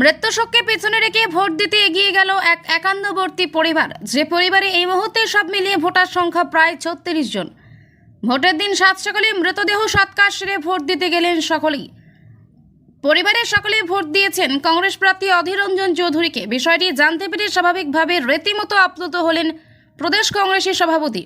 মৃত্যু শোককে পেছনে রেখে ভোট দিতে এগিয়ে গেল এক একান্নবর্তী পরিবার। যে পরিবারে এই মুহূর্তে সব মিলিয়ে ভোটার সংখ্যা প্রায় ছত্রিশ জন। ভোটের দিন সাত সকালে মৃতদেহ সৎকার সেরে ভোট দিতে গেলেন সকলেই। পরিবারের সকলে ভোট দিয়েছেন কংগ্রেস প্রার্থী অধীর রঞ্জন চৌধুরীকে। বিষয়টি জানতে পেরে স্বাভাবিকভাবে রীতিমতো আপ্লুত হলেন প্রদেশ কংগ্রেসের সভাপতি।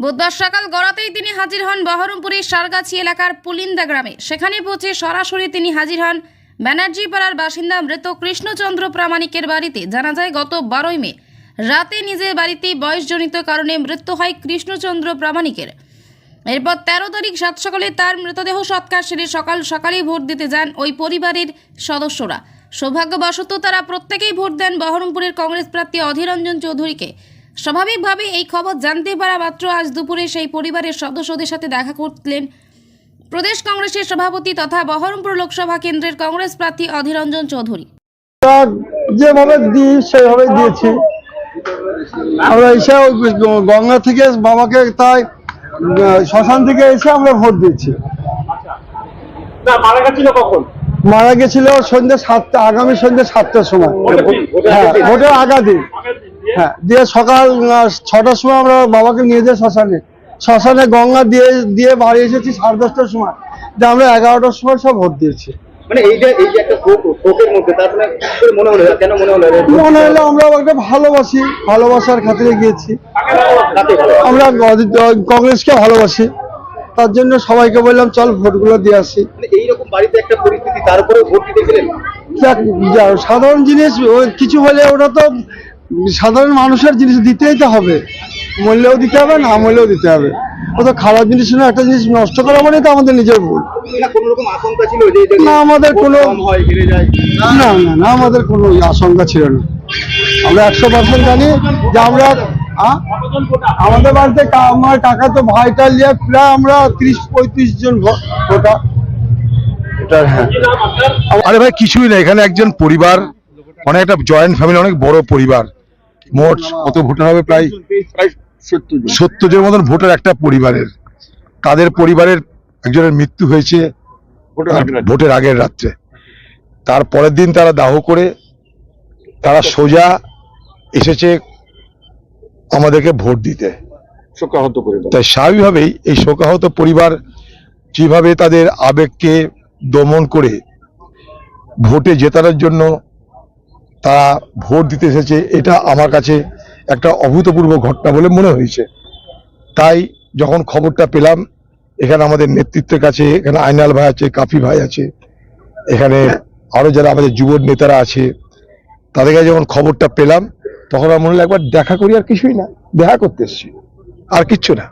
বুধবার সকাল গড়াতেই তিনি হাজির হন বহরমপুরের সারগাছি এলাকার পুলিন্দা গ্রামে। সেখানে পৌঁছে সরাসরি তিনি হাজির হন ব্যানার্জি পাড়ার বাসিন্দা মৃত কৃষ্ণচন্দ্র প্রামাণিকের বাড়িতে জানা যায়, গত বারোই মে, রাতে নিজের বাড়িতেই বয়সজনিত কারণে মৃত্যু হয় কৃষ্ণচন্দ্র প্রামাণিকের। এরপর তেরো তারিখ সাত সকালে তার মৃতদেহ সৎকার সেরে সকাল সকালেই ভোট দিতে যান ওই পরিবারের সদস্যরা। সৌভাগ্যবশত তারা প্রত্যেকেই ভোট দেন বহরমপুরের কংগ্রেস প্রার্থী অধীররঞ্জন চৌধুরীকে। স্বাভাবিকভাবে এই খবর জানতে পারা মাত্র আজ দুপুরে সেই পরিবারের সদস্যদের সাথে দেখা করলেন প্রদেশ কংগ্রেসের সভাপতি তথা বহরমপুর লোকসভা কেন্দ্রের কংগ্রেস প্রার্থী অধীররঞ্জন চৌধুরী। যেভাবে দিই সেভাবে দিয়েছি। আমরা এসে ওই গঙ্গা থেকে বাবাকে তাই শ্মশান থেকে এসে আমরা ভোট দিচ্ছি মারা গেছিল কখন? মারা গেছিল সন্ধ্যে সাতটা আগামী সন্ধ্যে সাতটার সময়। ভোটের হ্যাঁ। ভোটের আগা দিন। হ্যাঁ দিয়ে সকাল আহ, ছটার সময় আমরা বাবাকে নিয়ে যাই শ্মশানে। শ্মশানে গঙ্গা দিয়ে দিয়ে বাড়ি এসেছি সাড়ে দশটার সময়। দিয়ে আমরা এগারোটার সময় সব ভোট দিয়েছি। মানে এই যে এই যে একটা শোকের মধ্যে তার মানে মনে হলো কেন মনে হলো মনে হলো আমরা একটা ভালোবাসি ভালোবাসার খাতিরে গিয়েছি। আমরা কংগ্রেসকে ভালোবাসি। তার জন্য সবাইকে বললাম চল ভোটগুলো দিয়ে আসি। মানে এইরকম বাড়িতে একটা পরিস্থিতি তার উপরে ভোট দিতে গেলেন? সাধারণ জিনিস কিছু হলে ওটা তো সাধারণ মানুষের জিনিস দিতেই তো হবে। মূল্যেও দিতে হবে না মূল্যেও দিতে হবে। ও তো খারাপ জিনিস না একটা জিনিস নষ্ট করা মানে তো আমাদের নিজের ভুল। না কোনো রকম আশঙ্কা ছিল যে যে- না, আমাদের কোনো- হয় না না না আমাদের কোনো আশঙ্কা ছিল না। আমরা একশো পার্সেন্ট জানি যে আমরা আমাদের বাড়িতে আমার কাকা তো ভাইটা নিয়ে প্রায় আমরা ত্রিশ পঁয়ত্রিশ জন ভো- ভোটার। ভোটার হ্যাঁ। আরে ভাই কিছুই না এখানে একজন পরিবার অনেক একটা জয়েন্ট ফ্যামিলি অনেক বড় পরিবার। মোট কত ভোটার হবে প্রায়? সত্তর জন মতন ভোটার একটা পরিবারের। তাদের পরিবারের একজনের মৃত্যু হয়েছে ভোটের আগের রাত্রে। তার পরের দিন তারা দাহ করে তারা সোজা এসেছে আমাদেরকে ভোট দিতে। শোকাহত তাই স্বাভাবিকভাবেই এই শোকাহত পরিবার যেভাবে তাদের আবেগকে দমন করে ভোটে জেতানোর জন্য তারা ভোট দিতে এসেছে এটা আমার কাছে একটা অভূতপূর্ব ঘটনা বলে মনে হয়েছে। তাই যখন খবরটা পেলাম, এখানে আমাদের নেতৃত্বের কাছে, এখানে আইনাল ভাই আছে, কাফি ভাই আছে, এখানে আরও যারা আমাদের যুব নেতারা আছে, তাদের কাছে যখন খবরটা পেলাম, তখন আমার মনে হলো একবার দেখা করি আর কিছুই না। দেখা করতে এসছি। আর কিচ্ছু না।